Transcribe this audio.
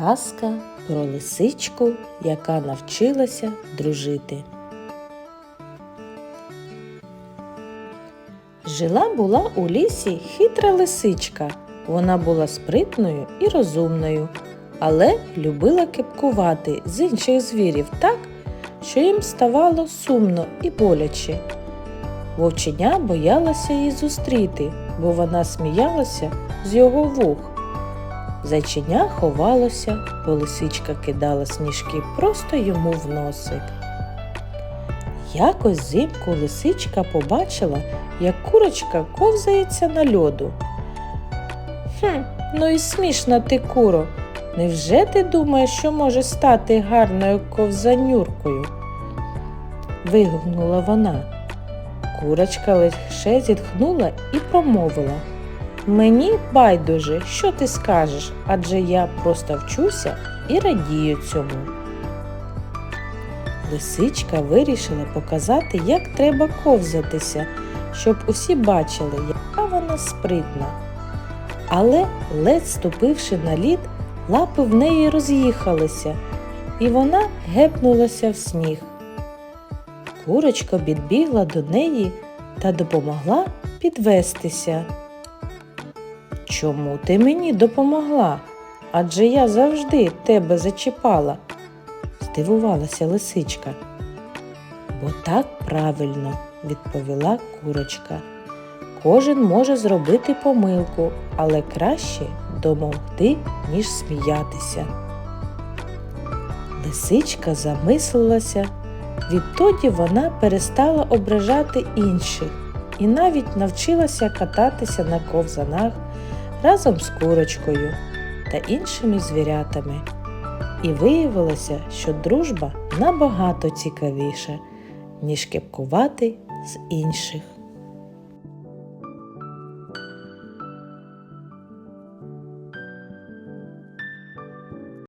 Казка про лисичку, яка навчилася дружити. Жила була у лісі хитра лисичка. Вона була спритною і розумною, але любила кепкувати з інших звірів так, що їм ставало сумно і боляче. Вовченя боялася її зустріти, бо вона сміялася з його вух. Зайченя ховалося, бо лисичка кидала сніжки просто йому в носик. Якось зимку лисичка побачила, як курочка ковзається на льоду. Хм, ну і смішна ти, куро. Невже ти думаєш, що може стати гарною ковзанюркою? вигукнула вона. Курочка лише зітхнула і промовила. Мені байдуже, що ти скажеш, адже я просто вчуся і радію цьому. Лисичка вирішила показати, як треба ковзатися, щоб усі бачили, яка вона спритна. Але, ледь ступивши на лід, лапи в неї роз'їхалися, і вона гепнулася в сніг. Курочка підбігла до неї та допомогла підвестися. Чому ти мені допомогла? Адже я завжди тебе зачіпала, здивувалася лисичка. Бо так правильно, відповіла курочка. Кожен може зробити помилку, але краще домогти, ніж сміятися. Лисичка замислилася, відтоді вона перестала ображати інших і навіть навчилася кататися на ковзанах разом з курочкою та іншими звірятами. І виявилося, що дружба набагато цікавіша, ніж кепкувати з інших.